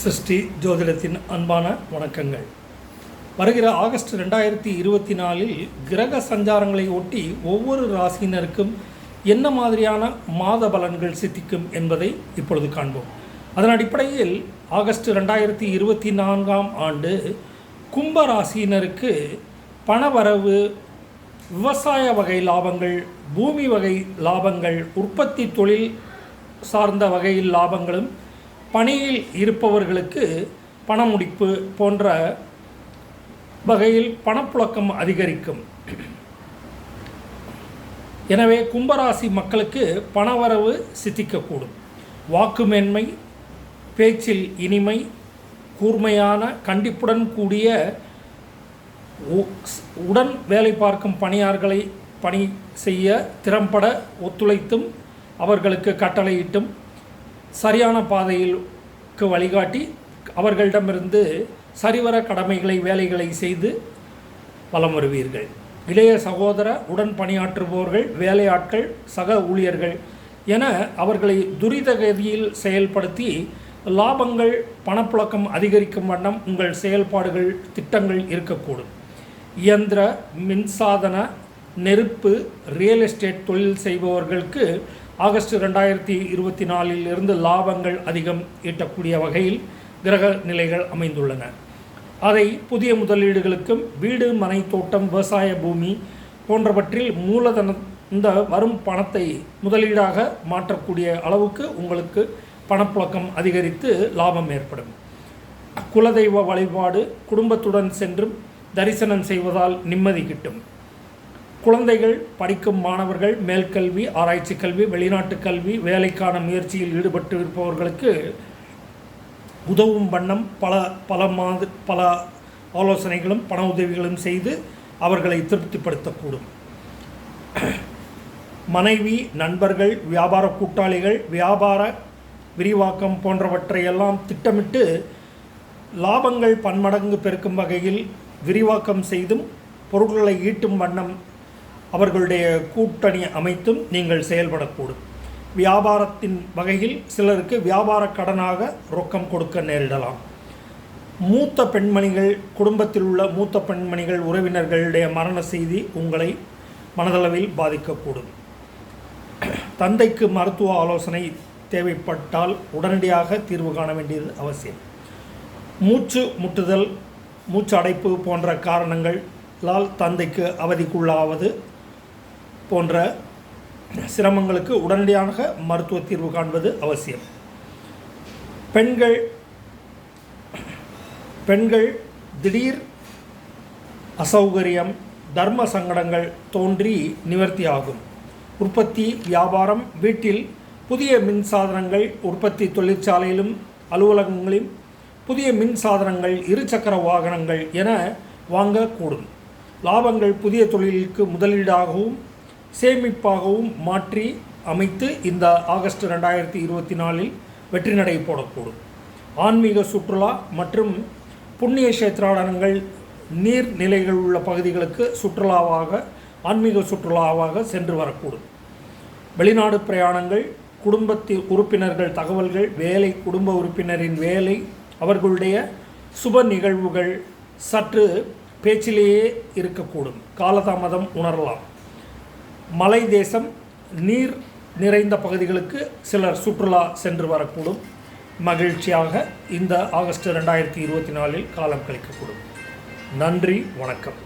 சிருஷ்டி ஜோதிடத்தின் அன்பான வணக்கங்கள். வருகிற ஆகஸ்ட் ரெண்டாயிரத்தி இருபத்தி நாலில் கிரக சஞ்சாரங்களை ஒட்டி ஒவ்வொரு ராசியினருக்கும் என்ன மாதிரியான மாத பலன்கள் சித்திக்கும் என்பதை இப்பொழுது காண்போம். அதன் அடிப்படையில் ஆகஸ்ட் ரெண்டாயிரத்தி இருபத்தி நான்காம் ஆண்டு கும்ப ராசியினருக்கு பணவரவு விவசாய வகை லாபங்கள் பூமி வகை லாபங்கள் உற்பத்தி தொழில் சார்ந்த வகையில் லாபங்களும் பணியில் இருப்பவர்களுக்கு பணமுடிப்பு போன்ற வகையில் பணப்புழக்கம் அதிகரிக்கும். எனவே கும்பராசி மக்களுக்கு பணவரவு சித்திக்கக்கூடும். வாக்குமேன்மை பேச்சில் இனிமை கூர்மையான கண்டிப்புடன் கூடிய உ- உடன் வேலை பார்க்கும் பணியாளர்களை பணி செய்ய திறம்பட ஒத்துழைத்தும் அவர்களுக்கு கட்டளையிட்டும் சரியான பாதையிலுக்கு வழிகாட்டி அவர்களிடமிருந்து சரிவர கடமைகளை வேலைகளை செய்து வலம் வருவீர்கள். இளைய சகோதர உடன் பணியாற்றுபவர்கள் வேலையாட்கள் சக ஊழியர்கள் என அவர்களை துரித கதியில் செயல்படுத்தி லாபங்கள் பணப்புழக்கம் அதிகரிக்கும் வண்ணம் உங்கள் செயல்பாடுகள் திட்டங்கள் இருக்கக்கூடும். இயந்திர மின்சாதன நெருப்பு ரியல் எஸ்டேட் தொழில் செய்பவர்களுக்கு ஆகஸ்ட் ரெண்டாயிரத்தி இருபத்தி நாலில் இருந்து லாபங்கள் அதிகம் ஈட்டக்கூடிய வகையில் கிரக நிலைகள் அமைந்துள்ளன. அதை புதிய முதலீடுகளுக்கும் வீடு மனை தோட்டம் விவசாய பூமி போன்றவற்றில் மூலதன இந்த வரும் பணத்தை முதலீடாக மாற்றக்கூடிய அளவுக்கு உங்களுக்கு பணப்புழக்கம் அதிகரித்து லாபம் ஏற்படும். குலதெய்வ வழிபாடு குடும்பத்துடன் சென்றும் தரிசனம் செய்வதால் நிம்மதி கிட்டும். குழந்தைகள் படிக்கும் மாணவர்கள் மேல்கல்வி ஆராய்ச்சி கல்வி வெளிநாட்டு கல்வி வேலைக்கான முயற்சியில் ஈடுபட்டு இருப்பவர்களுக்கு உதவும் வண்ணம் பல பல மாத பல ஆலோசனைகளும் பண உதவிகளும் செய்து அவர்களை திருப்திப்படுத்தக்கூடும். மனைவி நண்பர்கள் வியாபார கூட்டாளிகள் வியாபார விரிவாக்கம் போன்றவற்றையெல்லாம் திட்டமிட்டு லாபங்கள் பன்மடங்கு பெருக்கும் வகையில் விரிவாக்கம் செய்தும் பொருட்களை ஈட்டும் வண்ணம் அவர்களுடைய கூட்டணி அமைத்தும் நீங்கள் செயல்படக்கூடும். வியாபாரத்தின் வகையில் சிலருக்கு வியாபார கடனாக ரொக்கம் கொடுக்க நேரிடலாம். மூத்த பெண்மணிகள் குடும்பத்தில் உள்ள மூத்த பெண்மணிகள் உறவினர்களுடைய மரண செய்தி உங்களை மனதளவில் பாதிக்கக்கூடும். தந்தைக்கு மருத்துவ ஆலோசனை தேவைப்பட்டால் உடனடியாக தீர்வு காண வேண்டியது அவசியம். மூச்சு முட்டுதல் மூச்சு அடைப்பு போன்ற காரணங்களால் தந்தைக்கு அவதிக்குள்ளாவது போன்ற சிரமங்களுக்கு உடனடியாக மருத்துவ தீர்வு காண்பது அவசியம். பெண்கள் பெண்கள் திடீர் அசௌகரியம் தர்ம சங்கடங்கள் தோன்றி நிவர்த்தி ஆகும். உற்பத்தி வியாபாரம் வீட்டில் புதிய மின் சாதனங்கள் உற்பத்தி தொழிற்சாலையிலும் அலுவலகங்களிலும் புதிய மின் சாதனங்கள் இருசக்கர வாகனங்கள் என வாங்கக்கூடும். லாபங்கள் புதிய தொழிலுக்கு முதலீடாகவும் சேமிப்பாகவும் மாற்றி அமைத்து இந்த ஆகஸ்ட் ரெண்டாயிரத்தி இருபத்தி நாலில் வெற்றி நடை போடக்கூடும். ஆன்மீக சுற்றுலா மற்றும் புண்ணிய கஷேத்திராடனங்கள் நீர்நிலைகள் உள்ள பகுதிகளுக்கு சுற்றுலாவாக ஆன்மீக சுற்றுலாவாக சென்று வரக்கூடும். வெளிநாடு பிரயாணங்கள் குடும்பத்தில் உறுப்பினர்கள் தகவல்கள் வேலை குடும்ப உறுப்பினரின் வேலை அவர்களுடைய சுப நிகழ்வுகள் சற்று பேச்சிலேயே இருக்கக்கூடும். காலதாமதம் உணரலாம். மலை தேசம் நீர் நிறைந்த பகுதிகளுக்கு சிலர் சுற்றுலா சென்று வரக்கூடும். மகிழ்ச்சியாக இந்த ஆகஸ்ட் ரெண்டாயிரத்தி இருபத்தி நாலில் காலம் கழிக்கக்கூடும். நன்றி வணக்கம்.